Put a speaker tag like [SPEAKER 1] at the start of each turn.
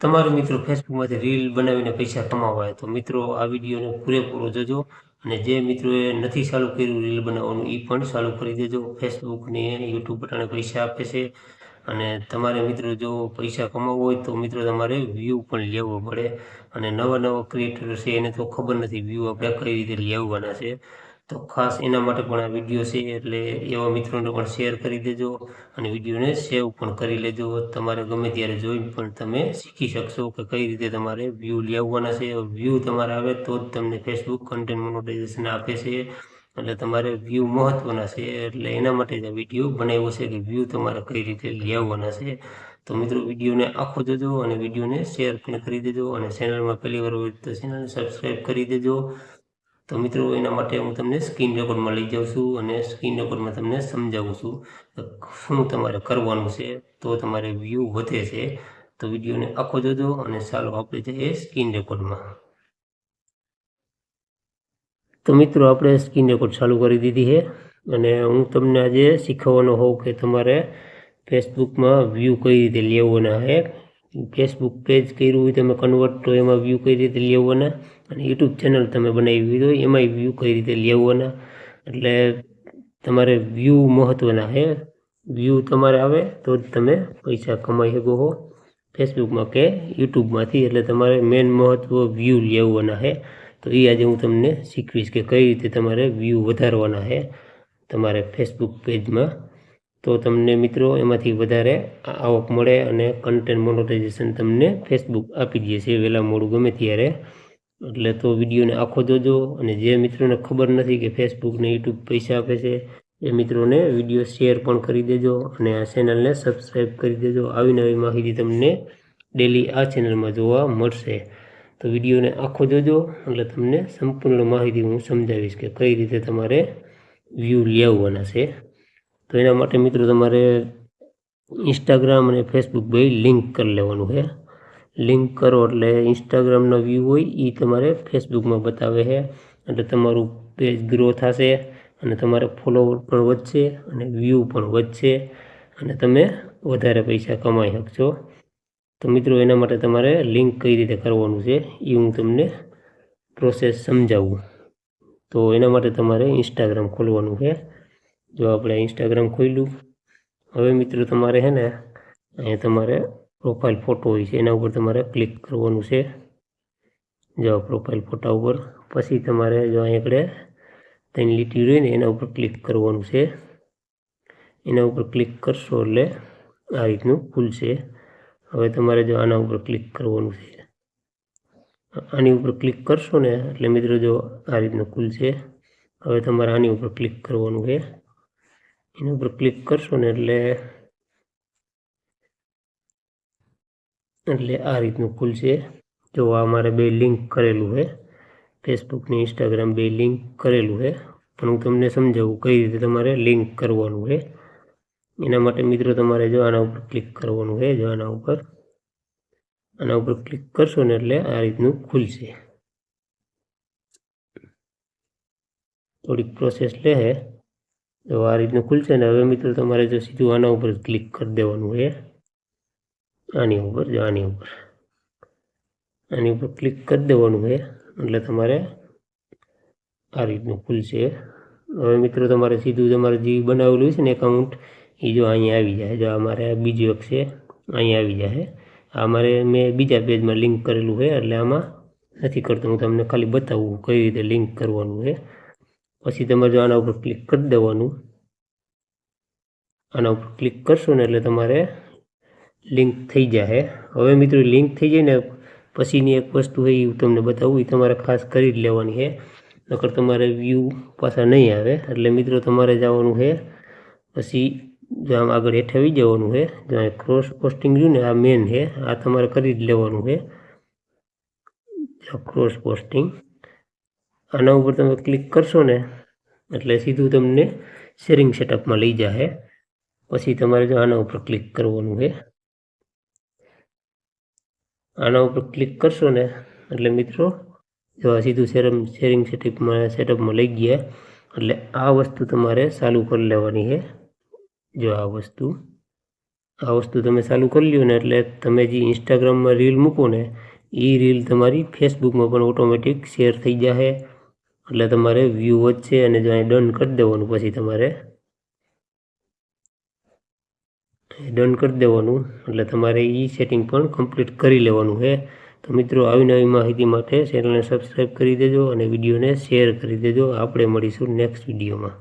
[SPEAKER 1] તમારે મિત્રો ફેસબુકમાંથી રીલ બનાવીને પૈસા કમાવા હોય તો મિત્રો આ વિડીયોને પૂરેપૂરો જોજો અને જે મિત્રોએ નથી ચાલુ કર્યું રીલ બનાવવાનું એ પણ ચાલુ કરી દેજો. ફેસબુકને યુટ્યુબ બટાણે પૈસા આપે છે અને તમારે મિત્રો જો પૈસા કમાવવું હોય તો મિત્રો તમારે વ્યૂ પણ લેવો પડે અને નવા નવા ક્રિએટર છે એને તો ખબર નથી વ્યૂ આપણે કઈ રીતે લેવાના છે. તો ખાસ એના માટે પણ આ વીડિયો છે, એટલે એવા મિત્રોને પણ શેર કરી દેજો અને વિડીયોને સેવ પણ કરી લેજો. તમારે ગમે ત્યારે જોઈને પણ તમે શીખી શકશો કે કઈ રીતે તમારે વ્યૂ લેવાના છે. વ્યૂ તમારે આવે તો જ તમને ફેસબુક કન્ટેન્ટ મોનોટાઇઝેશન આપે છે. એટલે તમારે વ્યૂ મહત્વના છે, એટલે એના માટે જ આ વીડિયો બનાવ્યો છે કે વ્યૂ તમારે કઈ રીતે લેવાના છે. તો મિત્રો વિડીયોને આખો જોજો અને વિડીયોને શેર પણ કરી દેજો અને ચેનલમાં પહેલી વાર હોય તો ચેનલને સબસ્ક્રાઈબ કરી દેજો. તો મિત્રો, એના માટે હું તમને સ્ક્રીન રેકોર્ડમાં લઈ જાઉં છું અને સ્ક્રીન રેકોર્ડમાં તમને સમજાવું છું શું તમારે કરવાનું છે, તો તમારે વ્યૂ વધે છે. તો વિડીયોને આખો જોજો અને ચાલો આપણે જઈએ સ્ક્રીન રેકોર્ડમાં તો મિત્રો, આપણે સ્ક્રીન રેકોર્ડ ચાલુ કરી દીધી છે અને હું તમને આજે શીખવવાનો હોઉં કે તમારે ફેસબુકમાં વ્યૂ કઈ રીતે લેવાના છે. ફેસબુક પેજ કર્યું હોય તમે કન્વર્ટ તો એમાં વ્યૂ કઈ રીતે લેવાના અને યુટ્યુબ ચેનલ તમે બનાવી હોય એમાંય વ્યૂ કઈ રીતે લેવાના. એટલે તમારે વ્યૂ મહત્ત્વના છે વ્યૂ તમારે આવે તો જ તમે પૈસા કમાઈ શકો હો ફેસબુકમાં કે યુટ્યુબમાંથી એટલે તમારે મેન મહત્ત્વ વ્યૂ લેવાના છે તો એ આજે હું તમને શીખવીશ કે કઈ રીતે તમારે વ્યૂ વધારવાના છે તમારે ફેસબુક પેજમાં તો તમને મિત્રો એમાંથી વધારે આવક મળે અને કન્ટેન્ટ મોનોટાઇઝેશન તમને ફેસબુક આપી દે છે વહેલા મોડું ગમે ત્યારે. એટલે તો વિડીયોને આખો જોજો અને જે મિત્રોને ખબર નથી કે ફેસબુકને યુટ્યુબ પૈસા આપે છે, એ મિત્રોને વીડિયો શેર પણ કરી દેજો અને આ ચેનલને સબસ્ક્રાઈબ કરી દેજો. આવી નવી માહિતી તમને ડેલી આ ચેનલમાં જોવા મળશે. તો વિડીયોને આખો જોજો એટલે તમને સંપૂર્ણ માહિતી હું સમજાવીશ કે કઈ રીતે તમારે વ્યૂ લેવાના છે. તો એના માટે મિત્રો તમારે ઇન્સ્ટાગ્રામ અને ફેસબુક બે લિંક કરી લેવાનું છે. લિંક કરો એટલે ઇન્સ્ટાગ્રામનો વ્યૂ હોય એ તમારે ફેસબુકમાં બતાવે છે. એટલે તમારું પેજ ગ્રો થશે અને તમારે ફોલોવર પણ વધશે અને વ્યૂ પણ વધશે અને તમે વધારે પૈસા કમાઈ શકશો. તો મિત્રો એના માટે તમારે લિંક કઈ રીતે કરવાનું છે એ હું તમને પ્રોસેસ સમજાવું. તો એના માટે તમારે ઇન્સ્ટાગ્રામ ખોલવાનું છે. જો આપણે ઇન્સ્ટાગ્રામ ખોલ્યું, હવે મિત્રો તમારે છે ને અહીંયા તમારે પ્રોફાઇલ ફોટો હોય છે, એના ઉપર તમારે ક્લિક કરવાનું છે. જો પ્રોફાઇલ ફોટા ઉપર, પછી તમારે જો અહીં આગળ તેની લીટી રહી ને, એના ઉપર ક્લિક કરવાનું છે. એના ઉપર ક્લિક કરશો એટલે આ રીતનું ખુલશે. હવે તમારે જો આના ઉપર ક્લિક કરવાનું છે. આની ઉપર ક્લિક કરશો ને, એટલે મિત્રો જો આ રીતનું ખુલશે. હવે તમારે આની ઉપર ક્લિક કરવાનું છે. એના ઉપર ક્લિક કરશો ને એટલે એટલે આ રીતનું ખુલશે. જો આ મારે બે લિંક કરેલું છે ફેસબુક ને ઇન્સ્ટાગ્રામ બે લિંક કરેલું છે પણ હું તમને સમજાવું કઈ રીતે તમારે લિંક કરવાનું છે એના માટે મિત્રો તમારે જો આના ઉપર ક્લિક કરવાનું છે જો આના ઉપર આના ઉપર ક્લિક કરશો ને એટલે આ રીતનું ખુલશે. થોડીક પ્રોસેસ લે તો આ રીતનું ખુલશે ને હવે મિત્રો તમારે જો સીધું આના ઉપર ક્લિક કરી દેવાનું હોય આની ઉપર, જો આની ઉપર. આની ઉપર ક્લિક કરી દેવાનું છે એટલે તમારે આ રીતનું ખુલશે હવે મિત્રો તમારે સીધું તમારે જે બનાવેલું છે ને એકાઉન્ટ એ જો અહીંયા આવી જાય, જો અમારે બીજું એક છે, અહીંયા આવી જાય આ મારે મેં બીજા પેજમાં લિંક કરેલું હોય, એટલે આમાં નથી કરતો. હું તમને ખાલી બતાવું કઈ રીતે લિંક કરવાનું છે પછી તમારે જો આના ઉપર ક્લિક કરી દેવાનું. આના ઉપર ક્લિક કરશો ને એટલે તમારે લિંક થઈ જાય હવે મિત્રો લિંક થઈ જાય ને પછીની એક વસ્તુ હોય એ તમને બતાવું એ તમારે ખાસ કરી જ લેવાની છે. નકર તમારે વ્યૂ પાછા નહીં આવે. એટલે મિત્રો તમારે જવાનું છે, પછી જો આમ આગળ હેઠે આવી જવાનું છે, જો ક્રોસ પોસ્ટિંગ જોયું ને આ મેન છે, આ તમારે કરી જ લેવાનું છે. ક્રોસ પોસ્ટિંગ આના ઉપર તમે ક્લિક કરશો ને, એટલે સીધું તમને શેરિંગ સેટઅપમાં લઈ જાય પછી તમારે જો આના ઉપર ક્લિક કરવાનું છે આના ઉપર ક્લિક કરશો ને, એટલે મિત્રો, જો આ સીધું શેરમ શેરિંગ સેટઅપમાં સેટઅપમાં લઈ ગયા, એટલે આ વસ્તુ તમારે ચાલુ કરી લેવાની છે જો આ વસ્તુ આ વસ્તુ તમે ચાલુ કરી લ્યો ને, એટલે તમે જે ઇન્સ્ટાગ્રામમાં રીલ મૂકો ને એ રીલ તમારી ફેસબુકમાં પણ ઓટોમેટિક શેર થઈ જશે એટલે તમારે વ્યૂ વધશે અને જો અહીં ડન કરી દેવાનું પછી તમારે ડન કરી દેવાનું. એટલે તમારે એ સેટિંગ પણ કમ્પ્લીટ કરી લેવાનું છે. તો મિત્રો, આવી નવી માહિતી માટે ચેનલને સબસ્ક્રાઈબ કરી દેજો અને વિડીયોને શેર કરી દેજો. આપણે મળીશું નેક્સ્ટ વિડીયોમાં